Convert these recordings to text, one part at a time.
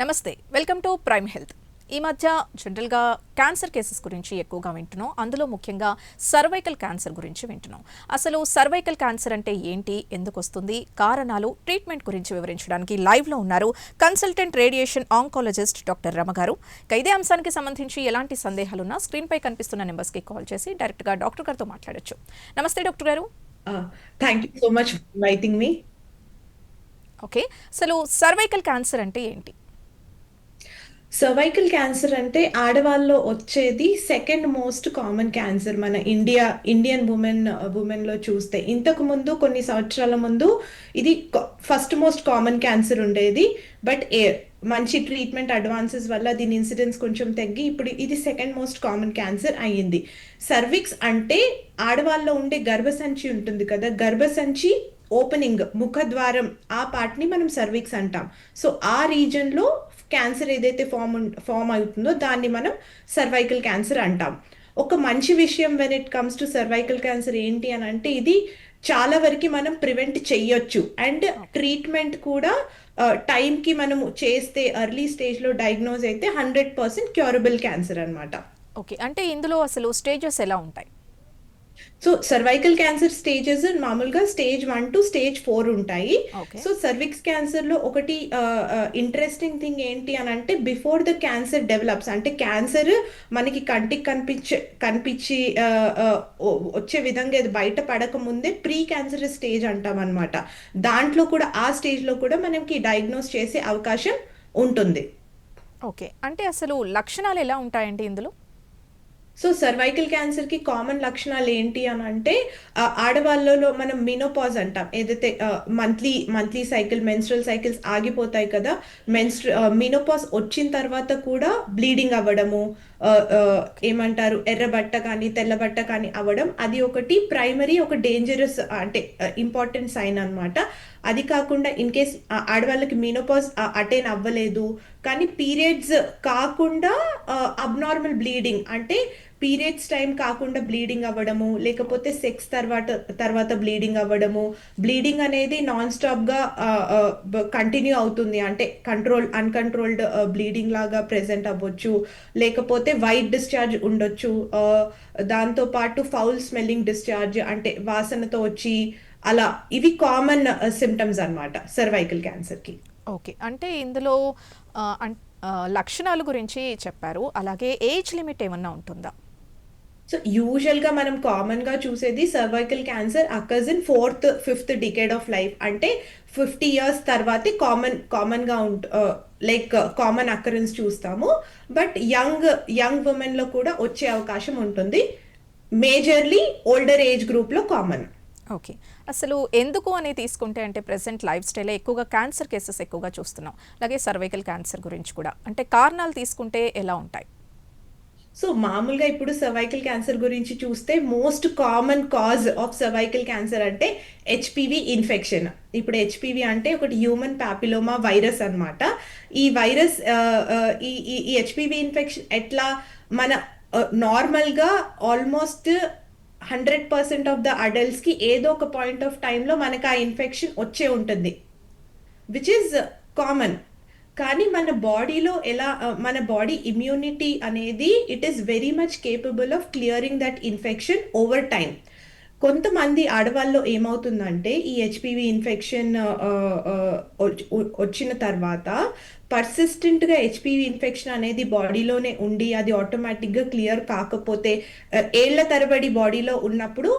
నమస్తే welcome to prime health. ఈ మధ్య జనరల్గా క్యాన్సర్ కేసెస్ గురించి ఎక్కువగా వింటున్నాం. అందులో ముఖ్యంగా సర్వైకల్ క్యాన్సర్ గురించి వింటున్నాం. అసలు సర్వైకల్ క్యాన్సర్ అంటే ఏంటి? ఎందుకు వస్తుంది? కారణాలు ట్రీట్మెంట్ గురించి వివరించడానికి లైవ్లో ఉన్నారు consultant radiation oncologist doctor Rama గారు. ఇక ఇదే అంశానికి సంబంధించి ఎలాంటి సందేహాలున్నా స్క్రీన్పై కనిపిస్తున్న నెంబర్స్కి కాల్ చేసి డైరెక్ట్గా డాక్టర్ గారితో మాట్లాడొచ్చు. నమస్తే డాక్టర్ గారు. much for inviting me. Okay అసలు సర్వైకల్ క్యాన్సర్ అంటే ఏంటి? సర్వైకల్ క్యాన్సర్ అంటే ఆడవాళ్ళలో వచ్చేది సెకండ్ మోస్ట్ కామన్ క్యాన్సర్ మన ఇండియా ఇండియన్ ఉమెన్ ఉమెన్లో చూస్తే. ఇంతకు ముందు కొన్ని సంవత్సరాల ముందు ఇది ఫస్ట్ మోస్ట్ కామన్ క్యాన్సర్ ఉండేది. బట్ ఏ మంచి ట్రీట్మెంట్ అడ్వాన్సెస్ వల్ల దీని ఇన్సిడెన్స్ కొంచెం తగ్గి ఇప్పుడు ఇది సెకండ్ మోస్ట్ కామన్ క్యాన్సర్ అయ్యింది. సర్విక్స్ అంటే ఆడవాళ్ళలో ఉండే గర్భసంచి ఉంటుంది కదా. గర్భసంచి ఓపెనింగ్ ముఖద్వారం ఆ పార్ట్ని మనం సర్విక్స్ అంటాం. సో ఆ రీజన్లో క్యాన్సర్ ఏదైతే ఫామ్ ఫామ్ అవుతుందో దాన్ని మనం సర్వైకల్ క్యాన్సర్ అంటాం. ఒక మంచి విషయం when it comes to cervical cancer ఏంటి అని అంటే ఇది చాలా వరకు మనం ప్రివెంట్ చెయ్యొచ్చు. అండ్ ట్రీట్మెంట్ కూడా టైంకి మనము చేస్తే ఎర్లీ స్టేజ్లో డయాగ్నోజ్ అయితే హండ్రెడ్ పర్సెంట్ క్యూరబుల్ క్యాన్సర్ అనమాట ఓకే. అంటే ఇందులో అసలు స్టేజెస్ ఎలా ఉంటాయి? సో సర్వైకల్ క్యాన్సర్ స్టేజెస్ మామూలుగా stage one to stage four ఉంటాయి. సో సర్విక్స్ క్యాన్సర్లో ఒకటి ఇంట్రెస్టింగ్ థింగ్ ఏంటి అని అంటే బిఫోర్ ద క్యాన్సర్ డెవలప్స్ అంటే క్యాన్సర్ మనకి కంటికి కనిపించే కనిపించి వచ్చే విధంగా ఇది బయట పడక ముందే ప్రీ క్యాన్సర్ స్టేజ్ అంటాం అనమాట దాంట్లో కూడా ఆ స్టేజ్లో కూడా మనకి డయాగ్నోస్ చేసే అవకాశం ఉంటుంది ఓకే అంటే అసలు లక్షణాలు ఎలా ఉంటాయండి ఇందులో సో సర్వైకల్ క్యాన్సర్కి కామన్ లక్షణాలు ఏంటి అని అంటే ఆడవాళ్ళలో మనం మినోపాజ్ అంటాం. ఏదైతే monthly monthly cycle menstrual cycles ఆగిపోతాయి కదా మెన్స్ట్ర మినోపాజ్ వచ్చిన తర్వాత కూడా బ్లీడింగ్ అవ్వడము ఏమంటారు ఎర్రబట్ట కానీ తెల్లబట్ట కానీ అవ్వడం అది ఒకటి ప్రైమరీ ఒక డేంజరస్ అంటే ఇంపార్టెంట్ సైన్ అన్నమాట. అది కాకుండా ఇన్ కేస్ ఆడవాళ్ళకి మినోపాజ్ అటైన్ అవ్వలేదు కానీ పీరియడ్స్ కాకుండా అబ్నార్మల్ బ్లీడింగ్ అంటే పీరియడ్స్ టైం కాకుండా బ్లీడింగ్ అవ్వడము లేకపోతే సెక్స్ తర్వాత తర్వాత బ్లీడింగ్ అవ్వడము బ్లీడింగ్ అనేది నాన్ స్టాప్గా కంటిన్యూ అవుతుంది. అంటే కంట్రోల్ అన్కంట్రోల్డ్ బ్లీడింగ్ లాగా ప్రెసెంట్ అవ్వచ్చు. లేకపోతే వైట్ డిశ్చార్జ్ ఉండొచ్చు. దాంతోపాటు దాంతో పాటు ఫౌల్ స్మెల్లింగ్ డిశ్చార్జ్ అంటే వాసనతో వచ్చి అలా ఇవి కామన్ సిమ్టమ్స్ అన్నమాట సర్వైకల్ క్యాన్సర్కి. ఓకే. అంటే ఇందులో లక్షణాల అన్- గురించి చెప్పారు. అలాగే ఏజ్ లిమిట్ ఏమన్నా ఉంటుందా? సో యూజువల్గా మనం కామన్గా చూసేది cervical cancer occurs in fourth fifth decade of life అంటే ఫిఫ్టీ ఇయర్స్ తర్వాతే కామన్ కామన్గా ఉంట లైక్ కామన్ అకరెన్స్ చూస్తాము. బట్ యంగ్ యంగ్ ఉమెన్లో కూడా వచ్చే అవకాశం ఉంటుంది. మేజర్లీ ఓల్డర్ ఏజ్ గ్రూప్లో కామన్ ఓకే అసలు ఎందుకు అని తీసుకుంటే అంటే ప్రెసెంట్ లైఫ్ స్టైల్ ఎక్కువగా క్యాన్సర్ కేసెస్ ఎక్కువగా చూస్తున్నాం. అలాగే సర్వైకల్ క్యాన్సర్ గురించి కూడా. అంటే కారణాలు తీసుకుంటే ఎలా ఉంటాయి? సో మామూలుగా ఇప్పుడు సర్వైకల్ క్యాన్సర్ గురించి చూస్తే most common cause of cervical cancer అంటే హెచ్పివి ఇన్ఫెక్షన్ ఇప్పుడు హెచ్పివి అంటే ఒకటి హ్యూమన్ ప్యాపిలోమా వైరస్ అన్నమాట. ఈ వైరస్ ఈ ఈ- ఈ హెచ్పివి ఇన్ఫెక్షన్ ఎట్లా మన నార్మల్గా almost hundred percent of the అడల్ట్స్కి ఏదో ఒక పాయింట్ ఆఫ్ టైంలో మనకు ఆ ఇన్ఫెక్షన్ వచ్చే ఉంటుంది. విచ్ ఈజ్ కామన్ కానీ మన బాడీలో ఎలా మన బాడీ ఇమ్యూనిటీ అనేది it is very much capable of clearing that infection over time కొంతమంది ఆడవాళ్ళు ఏమవుతుందంటే ఈ హెచ్పివి ఇన్ఫెక్షన్ వచ్చిన తర్వాత పర్సిస్టెంట్గా హెచ్పివి ఇన్ఫెక్షన్ అనేది బాడీలోనే ఉండి అది ఆటోమేటిక్గా క్లియర్ కాకపోతే ఏళ్ళ ఏళ్ళ తరబడి బాడీలో ఉన్నప్పుడు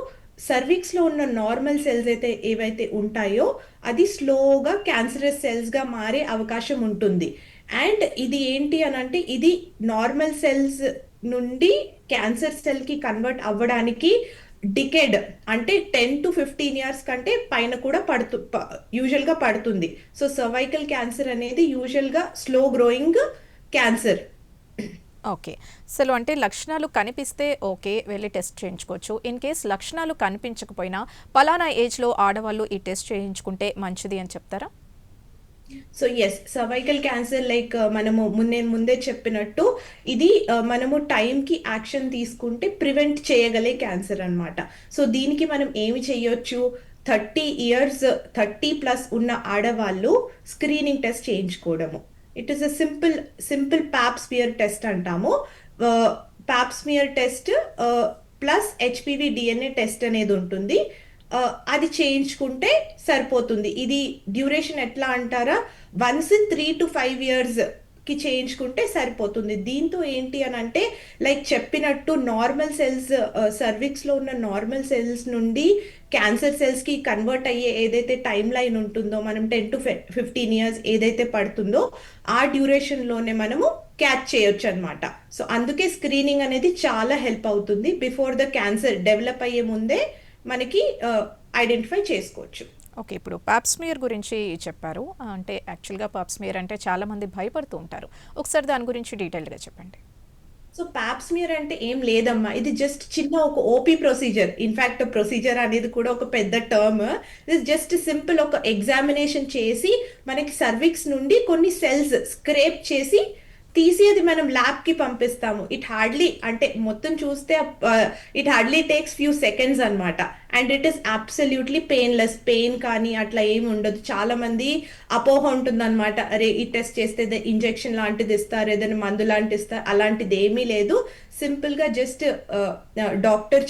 సర్వీక్స్లో ఉన్న నార్మల్ సెల్స్ అయితే ఏవైతే ఉంటాయో అది స్లోగా క్యాన్సరస్ సెల్స్గా మారే అవకాశం ఉంటుంది. అండ్ ఇది ఏంటి అని అంటే ఇది నార్మల్ సెల్స్ నుండి క్యాన్సర్ సెల్కి కన్వర్ట్ అవ్వడానికి డికెడ్ అంటే టెన్ టు ఫిఫ్టీన్ ఇయర్స్ కంటే పైన కూడా పడుతు యూజువల్గా పడుతుంది. సో సర్వైకల్ క్యాన్సర్ అనేది యూజువల్గా స్లో గ్రోయింగ్ క్యాన్సర్. ఓకే. అసలు అంటే లక్షణాలు కనిపిస్తే ఓకే వెళ్ళి టెస్ట్ చేయించుకోవచ్చు. ఇన్ కేస్ లక్షణాలు కనిపించకపోయినా పలానా ఏజ్లో ఆడవాళ్ళు ఈ టెస్ట్ చేయించుకుంటే మంచిది అని చెప్తారా? So yes cervical cancer like మనము ముందే ముందే చెప్పినట్టు ఇది uh, మనము టైంకి యాక్షన్ తీసుకుంటే ప్రివెంట్ చేయగలే క్యాన్సర్ అనమాట సో దీనికి మనం ఏమి చేయొచ్చు? థర్టీ ఇయర్స్ థర్టీ ప్లస్ ఉన్న ఆడవాళ్ళు screening test చేయించుకోవడము. It is a simple simple pap smear test అంటాము. Pap smear test plus HPV DNA test అనేది ఉంటుంది. అది చేయించుకుంటే సరిపోతుంది. ఇది డ్యూరేషన్ ఎట్లా అంటారా? Once in three to five years కి చేయించుకుంటే సరిపోతుంది. దీంతో ఏంటి అని అంటే లైక్ చెప్పినట్టు నార్మల్ సెల్స్ సర్విక్స్లో ఉన్న నార్మల్ సెల్స్ నుండి క్యాన్సర్ సెల్స్కి కన్వర్ట్ అయ్యే ఏదైతే టైం లైన్ ఉంటుందో మనం టెన్ టు ఫిఫ్టీన్ ఇయర్స్ ఏదైతే పడుతుందో ఆ డ్యూరేషన్లోనే మనము క్యాచ్ చేయొచ్చు అనమాట సో అందుకే స్క్రీనింగ్ అనేది చాలా హెల్ప్ అవుతుంది. బిఫోర్ ద క్యాన్సర్ డెవలప్ అయ్యే ముందే మనకి uh, ఐడెంటిఫై చేసుకోవచ్చు. ఓకే ఇప్పుడు పాప్స్మియర్ గురించి చెప్పారు. అంటే యాక్చువల్గా పాప్స్మియర్ అంటే చాలామంది భయపడుతూ ఉంటారు. ఒకసారి దాని గురించి డీటెయిల్గా చెప్పండి. సో పాప్స్మియర్ అంటే ఏం లేదమ్మా. ఇది జస్ట్ చిన్న ఒక ఓపీ ప్రొసీజర్. ఇన్ఫాక్ట్ ప్రొసీజర్ అనేది కూడా ఒక పెద్ద టర్మ్. ఇది జస్ట్ సింపుల్ ఒక ఎగ్జామినేషన్ చేసి మనకి సర్విక్స్ నుండి కొన్ని సెల్స్ స్క్రేప్ చేసి తీసి అది మనం ల్యాబ్కి పంపిస్తాము. ఇట్ హార్డ్లీ అంటే మొత్తం చూస్తే it hardly takes few seconds అన్నమాట. And it is absolutely painless pain కానీ అట్లా ఏమి ఉండదు. చాలా మంది అపోహ ఉంటుంది అనమాట అరే ఈ టెస్ట్ చేస్తే ఇంజెక్షన్ లాంటిది ఇస్తారు ఏదైనా మందు లాంటిది ఇస్తారు అలాంటిది ఏమీ లేదు. సింపుల్గా జస్ట్ డాక్టర్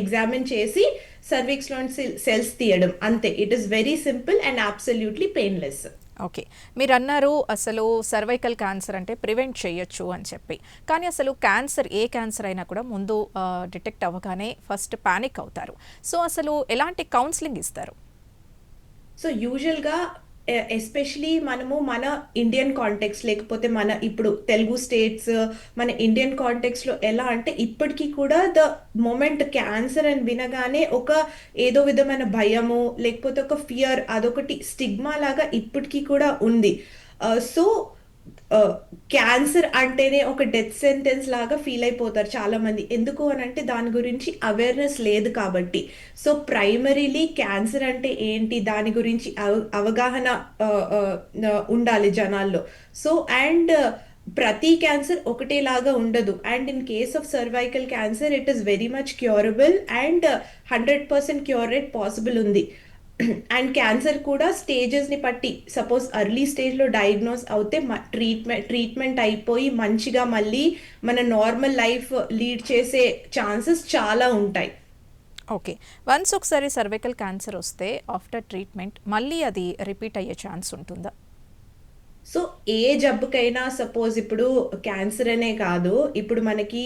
ఎగ్జామిన్ చేసి సర్వీక్స్లోని సెల్స్ తీయడం. అంతే. It is very simple and absolutely painless okay. మీరు అన్నారు అసలు సర్వైకల్ క్యాన్సర్ అంటే ప్రివెంట్ చేయొచ్చు అని చెప్పి. కానీ అసలు క్యాన్సర్ ఏ క్యాన్సర్ అయినా కూడా ముందు డిటెక్ట్ అవ్వగానే ఫస్ట్ పానిక్ అవుతారు. సో అసలు ఎలాంటి కౌన్సిలింగ్ ఇస్తారు? సో యూజువల్గా ఎస్పెషలీ మనము మన ఇండియన్ కాంటెక్స్ లేకపోతే మన ఇప్పుడు తెలుగు స్టేట్స్ మన ఇండియన్ కాంటెక్స్లో ఎలా అంటే ఇప్పటికీ కూడా ద మొమెంట్ క్యాన్సర్ అని వినగానే ఒక ఏదో విధమైన భయము లేకపోతే ఒక ఫియర్ అదొకటి స్టిగ్మా లాగా ఇప్పటికీ కూడా ఉంది. Uh, సో క్యాన్సర్ అంటేనే ఒక డెత్ సెంటెన్స్ లాగా ఫీల్ అయిపోతారు చాలా మంది ఎందుకు అని అంటే దాని గురించి అవేర్నెస్ లేదు కాబట్టి. సో ప్రైమరీలీ క్యాన్సర్ అంటే ఏంటి? దాని గురించి అవ- అవగాహన ఉండాలి జనాల్లో. సో అండ్ ప్రతి క్యాన్సర్ ఒకటేలాగా ఉండదు. And in case of cervical cancer it is very much curable and hundred percent cure rate possible ఉంది. అండ్ క్యాన్సర్ కూడా స్టేజెస్ని బట్టి సపోజ్ అర్లీ స్టేజ్లో డయాగ్నోస్ అవుతే ట్రీట్మెంట్ ట్రీట్మెంట్ అయిపోయి మంచిగా మళ్ళీ మన నార్మల్ లైఫ్ లీడ్ చేసే ఛాన్సెస్ చాలా ఉంటాయి. ఓకే వన్స్ ఒకసారి సర్వైకల్ క్యాన్సర్ వస్తే ఆఫ్టర్ ట్రీట్మెంట్ మళ్ళీ అది రిపీట్ అయ్యే ఛాన్స్ ఉంటుందా? సో ఏ జబ్బుకైనా సపోజ్ ఇప్పుడు క్యాన్సర్ అనే కాదు ఇప్పుడు మనకి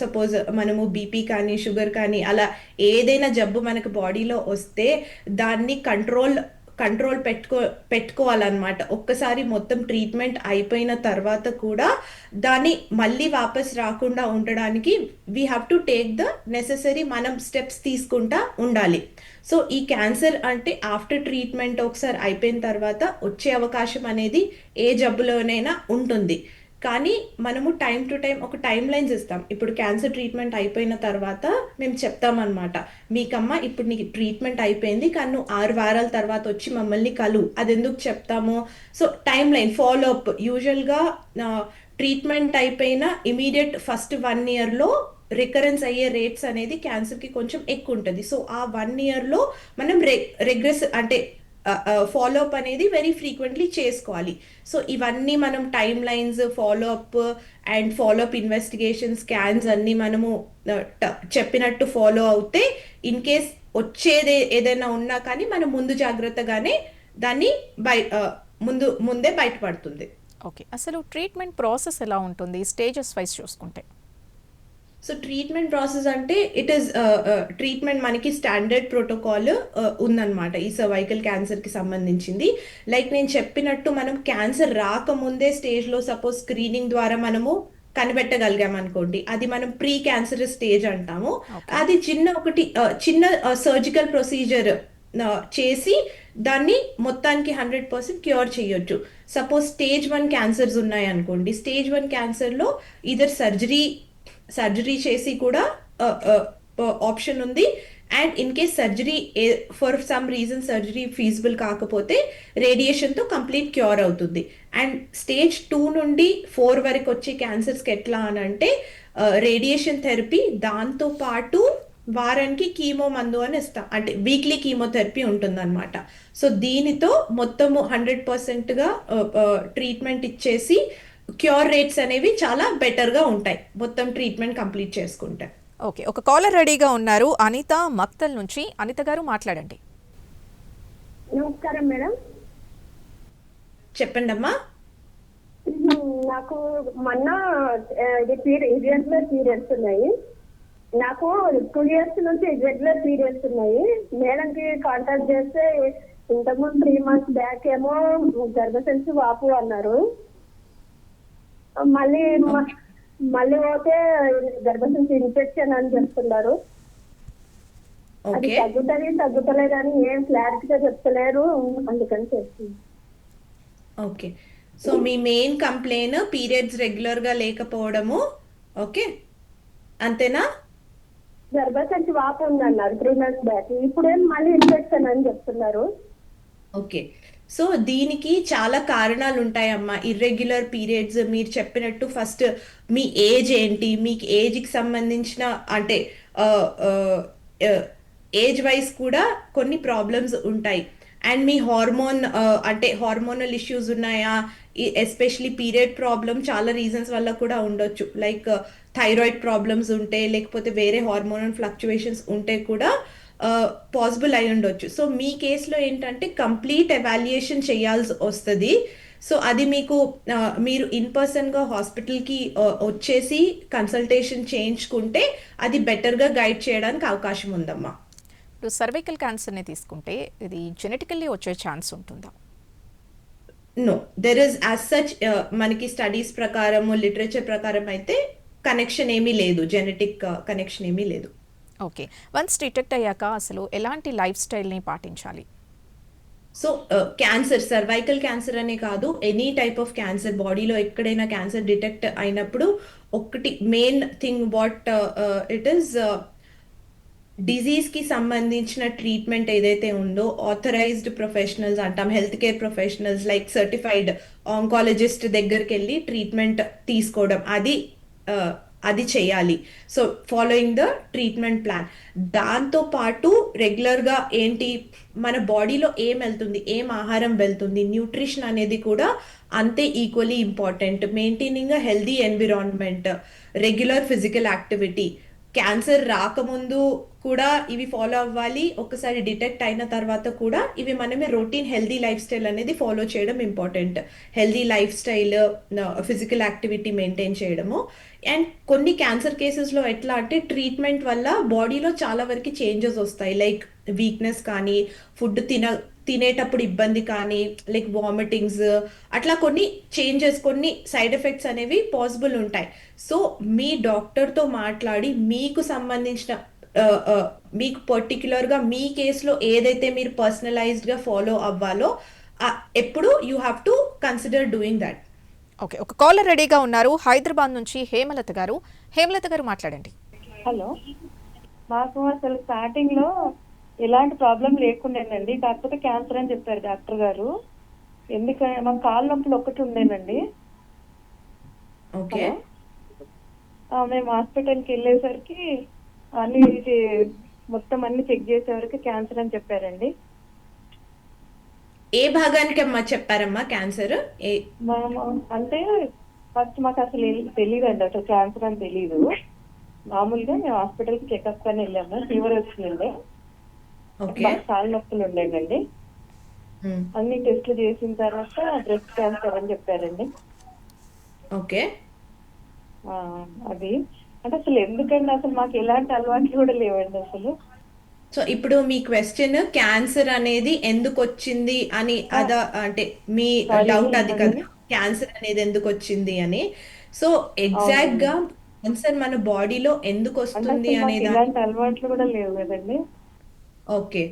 సపోజ్ మనము బీపీ కానీ షుగర్ కానీ అలా ఏదైనా జబ్బు మనకు బాడీలో వస్తే దాన్ని కంట్రోల్ కంట్రోల్ పెట్టుకో పెట్టుకోవాలన్నమాట. ఒక్కసారి మొత్తం ట్రీట్మెంట్ అయిపోయిన తర్వాత కూడా దాన్ని మళ్ళీ వాపస్ రాకుండా ఉండడానికి we have to take the necessary మనం స్టెప్స్ తీసుకుంటా ఉండాలి. సో ఈ క్యాన్సర్ అంటే ఆఫ్టర్ ట్రీట్మెంట్ ఒకసారి అయిపోయిన తర్వాత వచ్చే అవకాశం అనేది ఏ జబ్బులోనైనా ఉంటుంది. కానీ మనము టైం టు టైం ఒక టైం లైన్స్ ఇస్తాం ఇప్పుడు క్యాన్సర్ ట్రీట్మెంట్ అయిపోయిన తర్వాత మేము చెప్తామన్నమాట. మీకమ్మ ఇప్పుడు నీకు ట్రీట్మెంట్ అయిపోయింది కానీ నువ్వు ఆరు వారాల తర్వాత వచ్చి మమ్మల్ని కలు. అది ఎందుకు చెప్తాము? So time line follow up యూజువల్గా ట్రీట్మెంట్ అయిపోయిన ఇమీడియట్ ఫస్ట్ వన్ ఇయర్లో రికరెన్స్ అయ్యే రేట్స్ అనేది క్యాన్సర్కి కొంచెం ఎక్కువ ఉంటుంది సో ఆ వన్ ఇయర్లో మనం రె రిగ్రెస్ అంటే ఫాలో అప్ అనేది వెరీ ఫ్రీక్వెంట్లీ చేసుకోవాలి. సో ఇవన్నీ మనం time lines follow up and follow up investigation scans అన్ని మనము చెప్పినట్టు ఫాలో అవుతే ఇన్ కేస్ వచ్చేది ఏదైనా ఉన్నా కానీ మనం ముందు జాగ్రత్తగానే దాన్ని బయ ముందు ముందే బయటపడుతుంది. ఓకే అసలు ట్రీట్మెంట్ ప్రాసెస్ ఎలా ఉంటుంది? స్టేజెస్ వైజ్ చూసుకుంటే. సో ట్రీట్మెంట్ ప్రాసెస్ అంటే ఇట్ ఈస్ ట్రీట్మెంట్ మనకి స్టాండర్డ్ ప్రోటోకాల్ ఉందన్నమాట ఈ సర్వైకల్ క్యాన్సర్కి సంబంధించింది. లైక్ నేను చెప్పినట్టు మనం క్యాన్సర్ రాకముందే స్టేజ్లో సపోజ్ స్క్రీనింగ్ ద్వారా మనము కనిపెట్టగలిగాం అనుకోండి. అది మనం ప్రీ క్యాన్సర్ స్టేజ్ అంటాము. అది చిన్న ఒకటి uh, చిన్న సర్జికల్ ప్రొసీజర్ చేసి దాన్ని మొత్తానికి హండ్రెడ్ పర్సెంట్ క్యూర్ చేయొచ్చు. సపోజ్ స్టేజ్ వన్ క్యాన్సర్స్ ఉన్నాయి అనుకోండి. స్టేజ్ వన్ క్యాన్సర్లో ఇదర్ సర్జరీ సర్జరీ చేసి కూడా uh, uh, uh, ఆప్షన్ ఉంది. And in case surgery for some reason surgery feasible కాకపోతే రేడియేషన్తో కంప్లీట్ క్యూర్ అవుతుంది. అండ్ స్టేజ్ టూ నుండి ఫోర్ వరకు వచ్చే క్యాన్సర్స్కి ఎట్లా అని అంటే రేడియేషన్ థెరపీ దాంతో పాటు వారానికి కీమో మందు అని ఇస్తాం. అంటే వీక్లీ కీమోథెరపీ ఉంటుందన్నమాట. సో దీనితో మొత్తము హండ్రెడ్ పర్సెంట్గా ట్రీట్మెంట్ ఇచ్చేసి క్యూర్ రేట్స్ అనేవి చాలా బెటర్గా ఉంటాయి. మొత్తం ట్రీట్మెంట్ కంప్లీట్ చేసుకుంటే. ఓకే ఒక కాలర్ రెడీగా ఉన్నారు. అనిత మక్తల్ నుంచి. అనిత గారు మాట్లాడండి. నమస్కారం మేడం. చెప్పండి అమ్మా. నాకు మొన్న ఇర్రెగ్యులర్ పీరియడ్స్ ఉన్నాయి. నాకు టూ ఇయర్స్ నుంచి ఇర్రెగ్యులర్ పీరియడ్స్ ఉన్నాయి. మేడంకి కాంటాక్ట్ చేస్తే ఇంతకుముందు త్రీ మంత్స్ బ్యాక్ ఏమో గర్భసంచి వాపు అన్నారు. మళ్ళీ మళ్ళీ పోతే గర్భసంచి ఇన్ఫెక్షన్ అని చెప్తున్నారు. అది తగ్గుతుంది తగ్గుతలేదని ఏం క్లారిటీగా చెప్తలేరు అందుకని చేస్తుంది ఓకే. సో మీ మెయిన్ కంప్లైన్ పీరియడ్స్ రెగ్యులర్గా లేకపోవడము ఓకే? అంతేనా? గర్భసంచి వాపు ఉందన్నారు త్రీ మంత్స్ బ్యాక్. ఇప్పుడేం మళ్ళీ ఇన్ఫెక్షన్ అని చెప్తున్నారు. ఓకే. సో దీనికి చాలా కారణాలు ఉంటాయమ్మా ఇర్రెగ్యులర్ పీరియడ్స్ మీరు చెప్పినట్టు ఫస్ట్ మీ ఏజ్ ఏంటి మీకు ఏజ్కి సంబంధించిన అంటే uh, uh, uh, age wise కూడా కొన్ని ప్రాబ్లమ్స్ ఉంటాయి. అండ్ మీ హార్మోన్ uh, అంటే హార్మోనల్ ఇష్యూస్ ఉన్నాయా? ఎస్పెషలీ పీరియడ్ ప్రాబ్లమ్ చాలా రీజన్స్ వల్ల కూడా ఉండొచ్చు. లైక్ థైరాయిడ్ ప్రాబ్లమ్స్ ఉంటే లేకపోతే వేరే హార్మోనల్ ఫ్లక్చువేషన్స్ ఉంటే కూడా uh, పాసిబుల్ అయి ఉండొచ్చు. సో మీ కేసులో ఏంటంటే కంప్లీట్ ఎవాల్యుయేషన్ చేయాల్సి వస్తుంది. సో అది మీకు uh, మీరు ఇన్ పర్సన్గా హాస్పిటల్కి వచ్చేసి కన్సల్టేషన్ చేయించుకుంటే అది బెటర్గా గైడ్ చేయడానికి అవకాశం ఉందమ్మా. ఇప్పుడు సర్వైకల్ క్యాన్సర్ని తీసుకుంటే ఇది జెనెటికల్లీ వచ్చే ఛాన్స్ ఉంటుందా? No there is as such మనకి స్టడీస్ ప్రకారము లిటరేచర్ ప్రకారం అయితే కనెక్షన్ ఏమీ లేదు జెనెటిక్ కనెక్షన్ ఏమీ లేదు. ఓకే వన్స్ డిటెక్ట్ అయ్యాక అసలు ఎలాంటి లైఫ్ స్టైల్ని పాటించాలి? సో క్యాన్సర్ సర్వైకల్ క్యాన్సర్ అనే కాదు ఎనీ టైప్ ఆఫ్ క్యాన్సర్ బాడీలో ఎక్కడైనా క్యాన్సర్ డిటెక్ట్ అయినప్పుడు ఒకటి main thing what it is డిజీజ్కి సంబంధించిన ట్రీట్మెంట్ ఏదైతే ఉందో ఆథరైజ్డ్ ప్రొఫెషనల్స్ అంటాం health care professionals like certified oncologist దగ్గరికి వెళ్ళి ట్రీట్మెంట్ తీసుకోవడం. అది అది చేయాలి. So following the treatment plan దాంతో పాటు రెగ్యులర్గా ఏంటి మన బాడీలో ఏం వెళ్తుంది ఏం ఆహారం వెళ్తుంది న్యూట్రిషన్ అనేది కూడా అంతే equally important maintaining a healthy environment regular physical activity cancer రాకముందు కూడా ఇవి ఫాలో అవ్వాలి. ఒకసారి డిటెక్ట్ అయిన తర్వాత కూడా ఇవి మనమే రొటీన్ హెల్దీ లైఫ్ స్టైల్ అనేది ఫాలో చేయడం important healthy life style physical activity maintain చేయడము. అండ్ కొన్ని క్యాన్సర్ కేసెస్లో ఎట్లా అంటే ట్రీట్మెంట్ వల్ల బాడీలో చాలా వరకు చేంజెస్ వస్తాయి. లైక్ వీక్నెస్ కానీ ఫుడ్ తిన తినేటప్పుడు ఇబ్బంది కానీ లైక్ వామిటింగ్స్ అట్లా కొన్ని చేంజెస్ కొన్ని సైడ్ ఎఫెక్ట్స్ అనేవి పాసిబుల్ ఉంటాయి. సో మీ డాక్టర్తో మాట్లాడి మీకు సంబంధించిన మీకు పర్టిక్యులర్గా మీ కేసులో ఏదైతే మీరు పర్సనలైజ్డ్గా ఫాలో అవ్వాలో ఎప్పుడు you have to consider doing that okay ఒక కాలర్ రెడీగా ఉన్నారు. హైదరాబాద్ నుంచి హేమలత గారు. హేమలత గారు మాట్లాడండి. హలో. మాకు అసలు స్టార్టింగ్లో ఎలాంటి ప్రాబ్లం లేకుండేనండి. కాకపోతే క్యాన్సర్ అని చెప్పారు డాక్టర్ గారు. ఎందుకంటే మాకు కాళ్ళ నొప్పులు ఒక్కటి ఉండేనండి. ఓకే ఆ, మేము హాస్పిటల్కి వెళ్ళేసరికి అన్ని ఇది మొత్తం అన్ని చెక్ చేసేవరకు క్యాన్సర్ అని చెప్పారండి. ఏ భాగానికి అమ్మా చెప్పారమ్మా క్యాన్సర్? అంటే ఫస్ట్ మాకు అసలు తెలియదు అండి అసలు క్యాన్సర్ అని తెలియదు మామూలుగా మేము హాస్పిటల్కి చెకప్ అని వెళ్ళాము. ఫీవర్ వచ్చిందండి. కాళ్ళ నొప్పులు ఉండేనండి ఉమ్, అన్ని టెస్టులు చేసిన తర్వాత బ్రెస్ట్ క్యాన్సర్ అని చెప్పారండి. ఓకే. అది. అంటే అసలు ఎందుకండి అసలు మాకు ఎలాంటి అలవాట్లు కూడా లేవండి అసలు. సో ఇప్పుడు మీ క్వశ్చన్ క్యాన్సర్ అనేది ఎందుకు వచ్చింది అని అదా అంటే మీ డౌట్ అది కదా? క్యాన్సర్ అనేది ఎందుకు వచ్చింది అని. సో ఎగ్జాక్ట్గా క్యాన్సర్ మన బాడీలో ఎందుకు వస్తుంది అనేది అలవాట్లు కూడా లేవు కదండి. ఓకే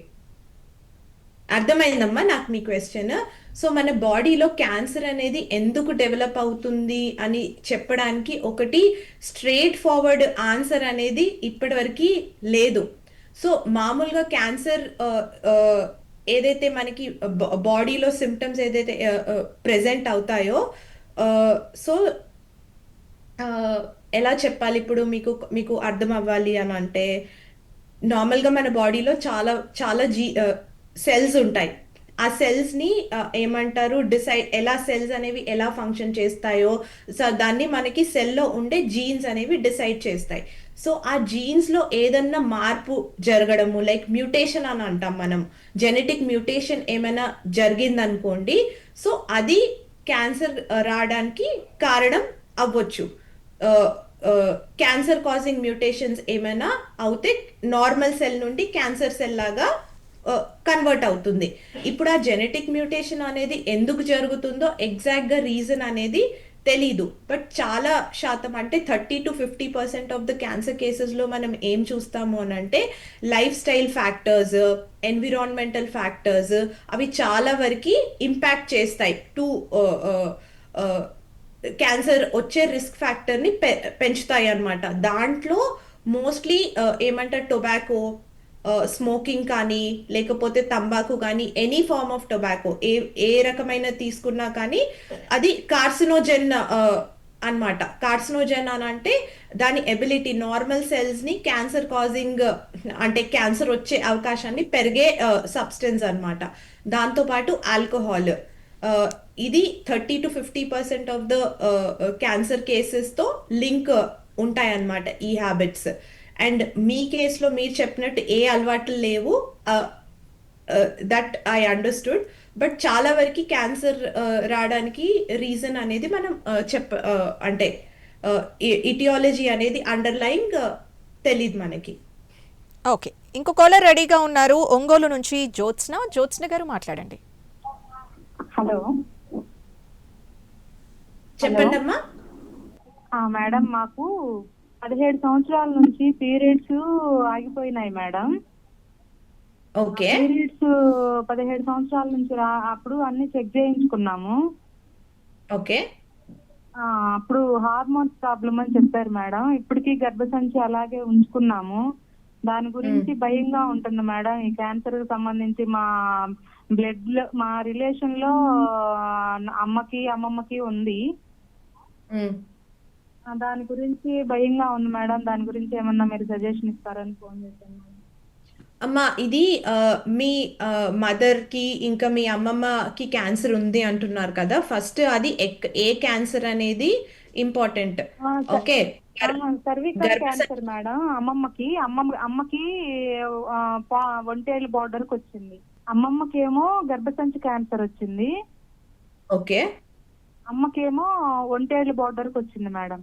అర్థమైందమ్మా నాకు మీ క్వశ్చన్ సో మన బాడీలో క్యాన్సర్ అనేది ఎందుకు డెవలప్ అవుతుంది అని చెప్పడానికి ఒకటి స్ట్రేట్ ఫార్వర్డ్ ఆన్సర్ అనేది ఇప్పటివరకు లేదు. సో మామూలుగా క్యాన్సర్ ఏదైతే మనకి బాడీలో సిమ్టమ్స్ ఏదైతే ప్రెజెంట్ అవుతాయో సో ఎలా చెప్పాలి ఇప్పుడు మీకు మీకు అర్థం అవ్వాలి అని అంటే నార్మల్గా మన బాడీలో చాలా చాలా జీ సెల్స్ ఉంటాయి. ఆ సెల్స్ని ఏమంటారు డిసైడ్ ఎలా సెల్స్ అనేవి ఎలా ఫంక్షన్ చేస్తాయో సో దాన్ని మనకి సెల్లో ఉండే జీన్స్ అనేవి డిసైడ్ చేస్తాయి. సో ఆ జీన్స్లో ఏదన్నా మార్పు జరగడము లైక్ మ్యూటేషన్ అని అంటాం మనం. జెనెటిక్ మ్యూటేషన్ ఏమైనా జరిగిందనుకోండి సో అది క్యాన్సర్ రావడానికి కారణం అవ్వచ్చు. క్యాన్సర్ కాజింగ్ మ్యూటేషన్స్ ఏమైనా అవుతే నార్మల్ సెల్ నుండి క్యాన్సర్ సెల్ లాగా కన్వర్ట్ అవుతుంది. ఇప్పుడు ఆ జెనెటిక్ మ్యూటేషన్ అనేది ఎందుకు జరుగుతుందో ఎగ్జాక్ట్గా రీజన్ అనేది తెలీదు. బట్ చాలా శాతం అంటే thirty to fifty percent of the cancer కేసెస్లో మనం ఏం చూస్తాము అని అంటే lifestyle factors environmental factors అవి చాలా వరకు ఇంపాక్ట్ చేస్తాయి. టు క్యాన్సర్ వచ్చే రిస్క్ ఫ్యాక్టర్ని పె పెంచుతాయి అన్నమాట. దాంట్లో మోస్ట్లీ ఏమంటారు టొబాకో స్మోకింగ్ కానీ లేకపోతే తంబాకు కానీ ఎనీ ఫార్మ్ ఆఫ్ టొబాకో ఏ ఏ రకమైన తీసుకున్నా కానీ అది కార్సినోజెన్ అన్నమాట. కార్సినోజెన్ అని అంటే దాని ఎబిలిటీ నార్మల్ సెల్స్ని క్యాన్సర్ కాజింగ్ అంటే క్యాన్సర్ వచ్చే అవకాశాన్ని పెరిగే సబ్స్టెన్స్ అనమాట దాంతోపాటు ఆల్కహాల్ ఇది thirty to fifty percent of the cancer కేసెస్తో link ఉంటాయన్నమాట ఈ హ్యాబిట్స్ అండ్ మీ కేసులో మీరు చెప్పినట్టు ఏ అలవాట్లు లేవు. దట్ ఐ అండర్స్టూడ్ బట్ చాలా వరకు క్యాన్సర్ రావడానికి రీజన్ అనేది మనం uh, చెప్ప uh, అంటే ఇటియాలజీ అనేది అండర్లైంగ్ తెలియదు మనకి. ఓకే ఇంకో కాలర్ రెడీగా ఉన్నారు ఒంగోలు నుంచి జ్యోత్స్న. జ్యోత్స్న గారు మాట్లాడండి. హలో చెప్పండి అమ్మా ఆ, మేడం మాకు పదిహేడు సంవత్సరాల నుంచి పీరియడ్స్ ఆగిపోయినాయి మేడం. ఓకే. పీరియడ్స్ పదిహేడు సంవత్సరాల నుంచి రా అప్పుడు అన్ని చెక్ చేయించుకున్నాము. ఓకే. అప్పుడు హార్మోన్స్ ప్రాబ్లం అని చెప్పారు మేడం. ఇప్పటికీ గర్భసంచి అలాగే ఉంచుకున్నాము. దాని గురించి భయంగా ఉంటుంది మేడం. ఈ క్యాన్సర్ సంబంధించి మా బ్లడ్లో మా రిలేషన్లో అమ్మకి అమ్మమ్మకి ఉంది. దాని గురించి భయంగా ఉంది మేడం. దాని గురించి ఏమన్నా మీరు సజెషన్ ఇస్తారని ఫోన్ చేశాను. అమ్మా ఇది మీ మదర్కి ఇంకా మీ అమ్మమ్మకి క్యాన్సర్ ఉంది అంటున్నారు కదా. ఫస్ట్ అది ఏ క్యాన్సర్ అనేది important? Okay. Cervical cancer madam. అమ్మమ్మకి అమ్మమ్మ అమ్మకి ఒంటేలు బార్డర్కి వచ్చింది. అమ్మమ్మకి ఏమో గర్భసంచి క్యాన్సర్ వచ్చింది. ఓకే. అమ్మకేమో ఒంటేలు బార్డర్కి వచ్చింది మేడం.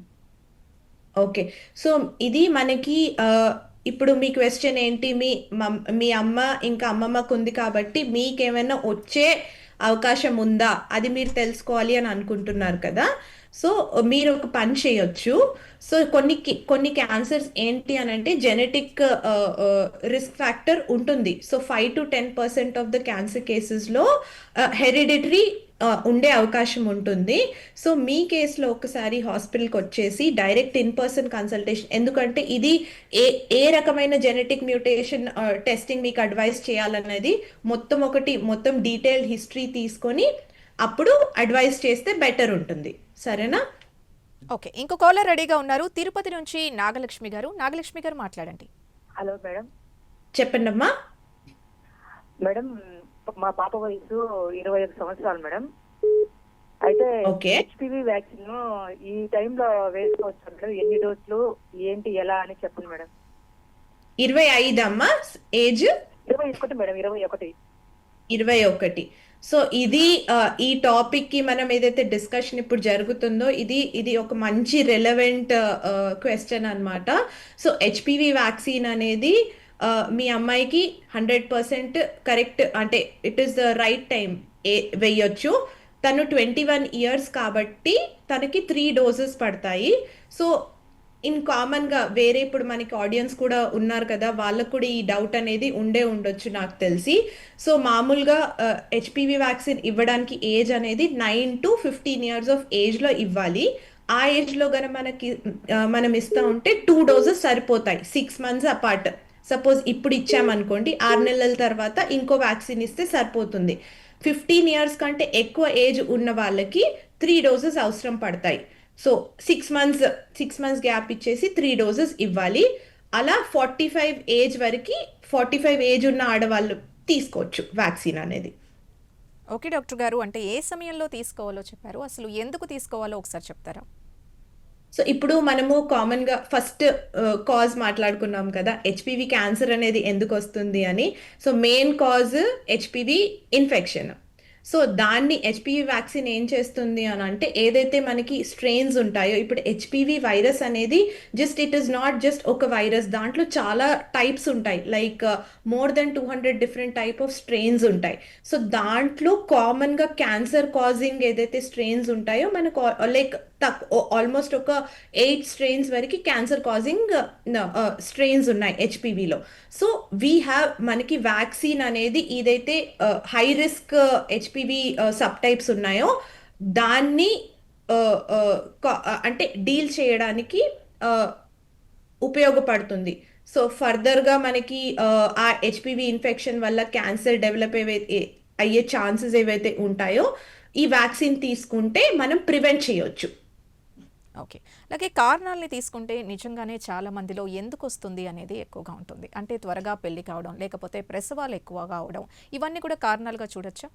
ఓకే సో ఇది మనకి ఇప్పుడు మీ క్వశ్చన్ ఏంటి? మీ మమ్- మీ అమ్మ ఇంకా అమ్మమ్మకు ఉంది కాబట్టి మీకేమైనా వచ్చే అవకాశం ఉందా? అది మీరు తెలుసుకోవాలి అని అనుకుంటున్నారు కదా? సో మీరు ఒక పని చేయొచ్చు. సో కొన్ని కి- కొన్ని క్యాన్సర్స్ ఏంటి అని అంటే జెనెటిక్ రిస్క్ ఫ్యాక్టర్ ఉంటుంది. So five to ten percent of the cancer కేసెస్లో హెరిడిటరీ ఉండే అవకాశం ఉంటుంది. సో మీ కేసులో ఒకసారి హాస్పిటల్కి వచ్చేసి డైరెక్ట్ ఇన్ పర్సన్ కన్సల్టేషన్. ఎందుకంటే ఇది ఏ ఏ రకమైన జెనెటిక్ మ్యూటేషన్ టెస్టింగ్ మీకు అడ్వైస్ చేయాలన్నది మొత్తం ఒకటి మొత్తం డీటెయిల్డ్ హిస్టరీ తీసుకొని అప్పుడు అడ్వైస్ చేస్తే బెటర్ ఉంటుంది. సరేనా? ఓకే ఇంకో కాలర్ రెడీగా ఉన్నారు. తిరుపతి నుంచి నాగలక్ష్మి గారు. నాగలక్ష్మి గారు మాట్లాడండి. Hello madam. చెప్పండి అమ్మా మేడం మా పాప వయసు ఇరవై ఐదు సంవత్సరాలు మేడం. అయితే. హెచ్పివి వ్యాక్సిన్ ఈ టైంలో వేసుకోవచ్చు మేడం ఎన్ని డోసులు ఏంటి ఎలా అని చెప్పండి మేడం. ఇరవై ఐదు అమ్మా? ఏజ్? ఇరవై ఒకటి మేడం. ఇరవై ఒకటి. ఇరవై ఒకటి. సో ఇది ఈ టాపిక్కి మనం ఏదైతే డిస్కషన్ ఇప్పుడు జరుగుతుందో ఇది ఇది ఒక మంచి రెలవెంట్ క్వశ్చన్ అన్నమాట. సో హెచ్పివి వ్యాక్సిన్ అనేది మీ అమ్మాయికి హండ్రెడ్ పర్సెంట్ కరెక్ట్ అంటే it is the right time ఏ వెయ్యొచ్చు. తను ట్వంటీ వన్ ఇయర్స్ కాబట్టి తనకి త్రీ డోసెస్ పడతాయి. సో ఇన్ కామన్గా వేరే ఇప్పుడు మనకి ఆడియన్స్ కూడా ఉన్నారు కదా వాళ్ళకు కూడా ఈ డౌట్ అనేది ఉండే ఉండొచ్చు నాకు తెలిసి. సో మామూలుగా హెచ్పివి వ్యాక్సిన్ ఇవ్వడానికి ఏజ్ అనేది nine to fifteen years of ఏజ్లో ఇవ్వాలి. ఆ ఏజ్లో కనుక మనకి మనం ఇస్తూ ఉంటే టూ డోసెస్ సరిపోతాయి సిక్స్ మంత్స్ అపార్ట్ సపోజ్ ఇప్పుడు ఇచ్చామనుకోండి ఆరు నెలల తర్వాత ఇంకో వ్యాక్సిన్ ఇస్తే సరిపోతుంది. ఫిఫ్టీన్ ఇయర్స్ కంటే ఎక్కువ ఏజ్ ఉన్న వాళ్ళకి త్రీ డోసెస్ అవసరం పడతాయి. So six months six months gap ఇచ్చేసి త్రీ డోసెస్ ఇవ్వాలి. అలా ఫార్టీ ఫైవ్ ఏజ్ వరకు ఫార్టీ ఫైవ్ ఏజ్ ఉన్న ఆడవాళ్ళు తీసుకోవచ్చు వ్యాక్సిన్ అనేది. ఓకే డాక్టర్ గారు అంటే ఏ సమయంలో తీసుకోవాలో చెప్పారు? అసలు ఎందుకు తీసుకోవాలో ఒకసారి చెప్తారా? సో ఇప్పుడు మనము కామన్గా ఫస్ట్ కాజ్ మాట్లాడుకున్నాం కదా హెచ్పివి క్యాన్సర్ అనేది ఎందుకు వస్తుంది అని. So main cause HPV infection so దాన్ని హెచ్పివి వ్యాక్సిన్ ఏం చేస్తుంది అని అంటే ఏదైతే మనకి స్ట్రెయిన్స్ ఉంటాయో ఇప్పుడు హెచ్పివి వైరస్ అనేది just it is not just ఒక వైరస్ దాంట్లో చాలా టైప్స్ ఉంటాయి. Like more than two hundred different type of strains ఉంటాయి. సో దాంట్లో కామన్గా క్యాన్సర్ కాజింగ్ ఏదైతే స్ట్రెయిన్స్ ఉంటాయో మనకు లైక్ తక్కువ ఆల్మోస్ట్ ఒక ఎయిట్ స్ట్రెయిన్స్ వరకు క్యాన్సర్ కాజింగ్ స్ట్రెయిన్స్ ఉన్నాయి హెచ్పివిలో సో వీ హ్యావ్ మనకి వ్యాక్సిన్ అనేది ఇదైతే high risk H HPV subtypes ఉన్నాయో దాన్ని uh, uh, uh, అంటే డీల్ చేయడానికి ఉపయోగపడుతుంది. సో ఫర్దర్గా మనకి ఆ, ఆ హెచ్పివి ఇన్ఫెక్షన్ వల్ల క్యాన్సర్ డెవలప్ అయ్యే ఛాన్సెస్ ఏవైతే ఉంటాయో ఈ వ్యాక్సిన్ తీసుకుంటే మనం ప్రివెంట్ చేయొచ్చు. ఓకే. అలాగే కారణాలని తీసుకుంటే నిజంగానే చాలా మందిలో ఎందుకు వస్తుంది అనేది ఎక్కువగా ఉంటుంది. అంటే త్వరగా పెళ్ళి కావడం లేకపోతే ప్రసవాలు ఎక్కువగా అవడం ఇవన్నీ కూడా కారణాలుగా చూడొచ్చా?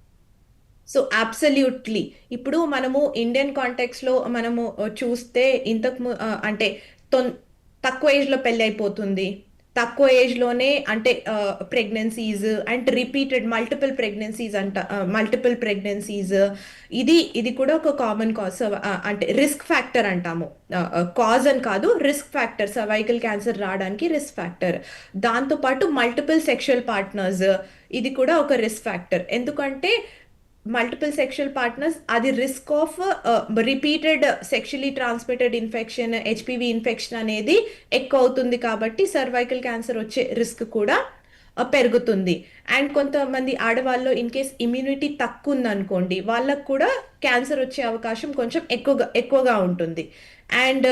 సో అబ్సల్యూట్లీ ఇప్పుడు మనము ఇండియన్ కాంటెక్స్లో మనము చూస్తే ఇంతకు ము- అంటే తొన్ తక్కువ ఏజ్లో పెళ్ళి అయిపోతుంది. తక్కువ ఏజ్లోనే అంటే pregnancies and repeated multiple pregnancies అంట మల్టిపుల్ ప్రెగ్నెన్సీస్ ఇది ఇది కూడా ఒక కామన్ కాజ్ అంటే రిస్క్ ఫ్యాక్టర్ అంటాము. కాజ్ అని కాదు రిస్క్ ఫ్యాక్టర్ సర్వైకల్ క్యాన్సర్ రావడానికి రిస్క్ ఫ్యాక్టర్ దాంతోపాటు మల్టిపుల్ సెక్షువల్ పార్ట్నర్స్ ఇది కూడా ఒక రిస్క్ ఫ్యాక్టర్ ఎందుకంటే మల్టిపుల్ సెక్షువల్ పార్ట్నర్స్ అది risk of repeated sexually transmitted infection HPV infection అనేది ఎక్కువ అవుతుంది కాబట్టి సర్వైకల్ క్యాన్సర్ వచ్చే రిస్క్ కూడా పెరుగుతుంది. అండ్ కొంతమంది ఆడవాళ్ళు ఇన్ కేస్ ఇమ్యూనిటీ తక్కువ ఉందనుకోండి వాళ్ళకు కూడా క్యాన్సర్ వచ్చే అవకాశం కొంచెం ఎక్కువగా ఎక్కువగా ఉంటుంది. And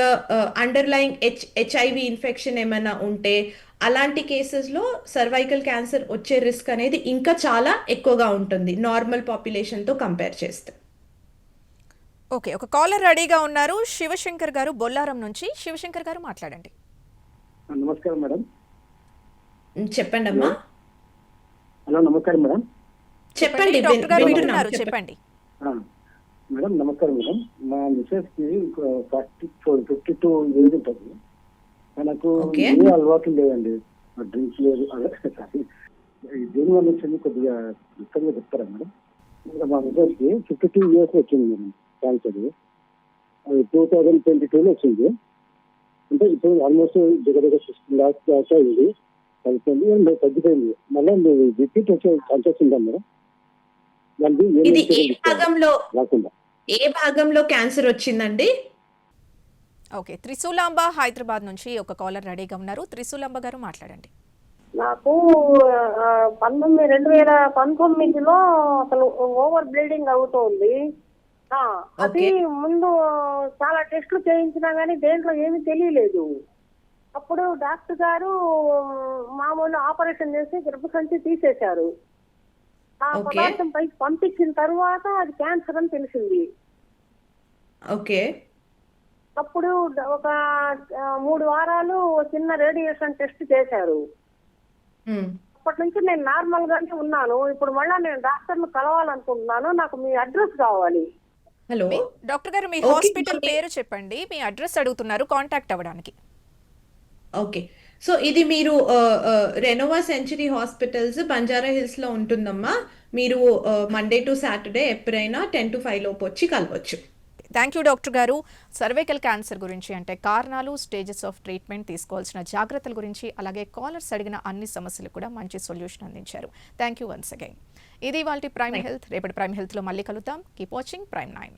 underlying H HIV infection ఏమైనా ఉంటే అలాంటి కేసెస్లో సర్వైకల్ క్యాన్సర్ వచ్చే రిస్క్ అనేది ఇంకా చాలా ఎక్కువగా ఉంటుంది నార్మల్ పాపులేషన్తో కంపేర్ చేస్తే. ఓకే ఒక కాలర్ రెడీగా ఉన్నారు. శివశంకర్ గారు బొల్లారం నుంచి. శివశంకర్ గారు మాట్లాడండి. నమస్కారం మేడం. చెప్పండి అమ్మా. హలో నమస్కారం మేడం. చెప్పండి వింటున్నారు చెప్పండి. మేడం నమస్కారం మేడం. మా మిసెస్కి forty four fifty two age ఉంటుంది. మనకు. ఏ అలవాట్లు లేదండి. డ్రింక్స్ లేదు సారీ. దేని వల్ల వచ్చింది కొద్దిగా క్లుప్తంగా చెప్తారా మేడం? ఇంకా మా మిసెస్కి ఫిఫ్టీ టూ ఇయర్స్ వచ్చింది మేడం క్యాన్సర్. అది టూ థౌజండ్ ట్వంటీ టూలో వచ్చింది. అంటే ఇప్పుడు ఆల్మోస్ట్ దగ్గర దగ్గర సిక్స్టీన్ లాక్స్ దాకా అయింది. అండ్ తగ్గిపోయింది మళ్ళీ రిపీట్ వచ్చే ఛాన్సెస్ ఉందా మేడం? ఇది ఏ? భాగంలో? ఏ భాగంలో క్యాన్సర్ వచ్చిందండి? ఓకే త్రిశూలాంబ హైదరాబాద్ నుంచి ఒక కాలర్ రెడీగా ఉన్నారు. త్రిశూలాంబ గారు మాట్లాడండి. నాకు పంతొమ్మిది రెండు వేల పంతొమ్మిదిలో అసలు ఓవర్ బ్లీడింగ్ అవుతోంది. ఆ, అది ముందు చాలా టెస్టులు చేయించినా గానీ దేంట్లో ఏమీ తెలియలేదు. అప్పుడు డాక్టర్ గారు మామూలు ఆపరేషన్ చేసి గర్భసంచి తీసేశారు. ఆ. పదార్థం పైకి పంపించిన తర్వాత అది క్యాన్సర్ అని తెలిసింది. ఓకే. అప్పుడు ఒక మూడు వారాలు చిన్న రేడియేషన్ టెస్ట్ చేశారు. అప్పటి నుంచి నేను నార్మల్ గానే ఉన్నాను. ఇప్పుడు మళ్ళా నేను డాక్టర్ను కలవాలనుకుంటున్నాను. నాకు మీ అడ్రస్ కావాలి. హలో. డాక్టర్ గారు మీ హాస్పిటల్ పేరు చెప్పండి. మీ అడ్రస్ అడుగుతున్నారు కాంటాక్ట్ అవ్వడానికి. ఓకే సో ఇది మీరు రెనోవా సెంచరీ హాస్పిటల్స్ బంజారా హిల్స్లో ఉంటుందమ్మా. మీరు మండే టు సాటర్డే ఎప్పుడైనా టెన్ టు ఫైవ్ లోపు వచ్చి కలవచ్చు. థ్యాంక్ యూ డాక్టర్ గారు. సర్వైకల్ క్యాన్సర్ గురించి అంటే కారణాలు స్టేజెస్ ఆఫ్ ట్రీట్మెంట్ తీసుకోవాల్సిన జాగ్రత్తల గురించి అలాగే కాలర్స్ అడిగిన అన్ని సమస్యలు కూడా మంచి సొల్యూషన్ అందించారు. థ్యాంక్ యూ వన్స్ అగైన్ ఇది వాళ్ళ ప్రైమ్ హెల్త్ రేపటి ప్రైమ్ హెల్త్లో మళ్ళీ కలుద్దాం. Keep watching prime nine